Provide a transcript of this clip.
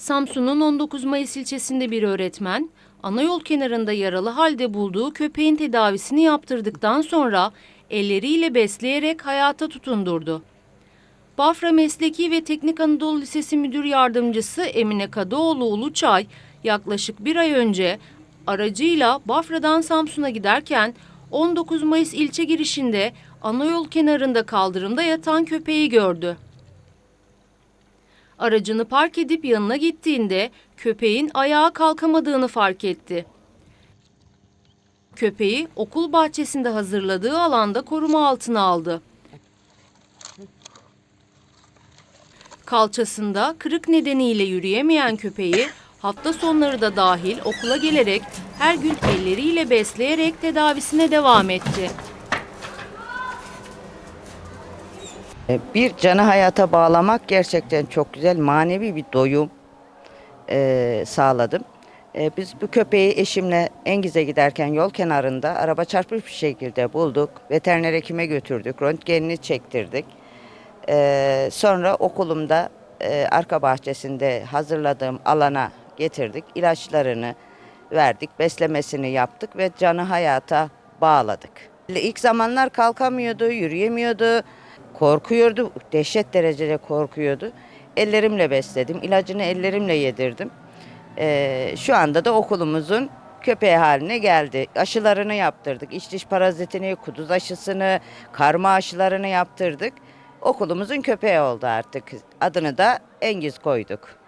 Samsun'un 19 Mayıs ilçesinde bir öğretmen, ana yol kenarında yaralı halde bulduğu köpeğin tedavisini yaptırdıktan sonra elleriyle besleyerek hayata tutundurdu. Bafra Mesleki ve Teknik Anadolu Lisesi Müdür Yardımcısı Emine Kadıoğlu Uluçay yaklaşık bir ay önce aracıyla Bafra'dan Samsun'a giderken 19 Mayıs ilçe girişinde ana yol kenarında kaldırımda yatan köpeği gördü. Aracını park edip yanına gittiğinde köpeğin ayağa kalkamadığını fark etti. Köpeği okul bahçesinde hazırladığı alanda koruma altına aldı. Kalçasında kırık nedeniyle yürüyemeyen köpeği hafta sonları da dahil okula gelerek her gün elleriyle besleyerek tedavisine devam etti. E, Bir canı hayata bağlamak gerçekten çok güzel, manevi bir doyum e, sağladım. E, biz bu köpeği eşimle Engiz'e giderken yol kenarında araba çarpmış bir şekilde bulduk. Veteriner hekime götürdük, röntgenini çektirdik. E, sonra okulumda e, arka bahçesinde hazırladığım alana getirdik. İlaçlarını verdik, beslemesini yaptık ve canı hayata bağladık. İlk zamanlar kalkamıyordu, yürüyemiyordu, korkuyordu, dehşet derecede korkuyordu. Ellerimle besledim, ilacını ellerimle yedirdim. Ee, şu anda da okulumuzun köpeği haline geldi. Aşılarını yaptırdık, iç diş parazitini, kuduz aşısını, karma aşılarını yaptırdık. Okulumuzun köpeği oldu artık. Adını da Engiz koyduk.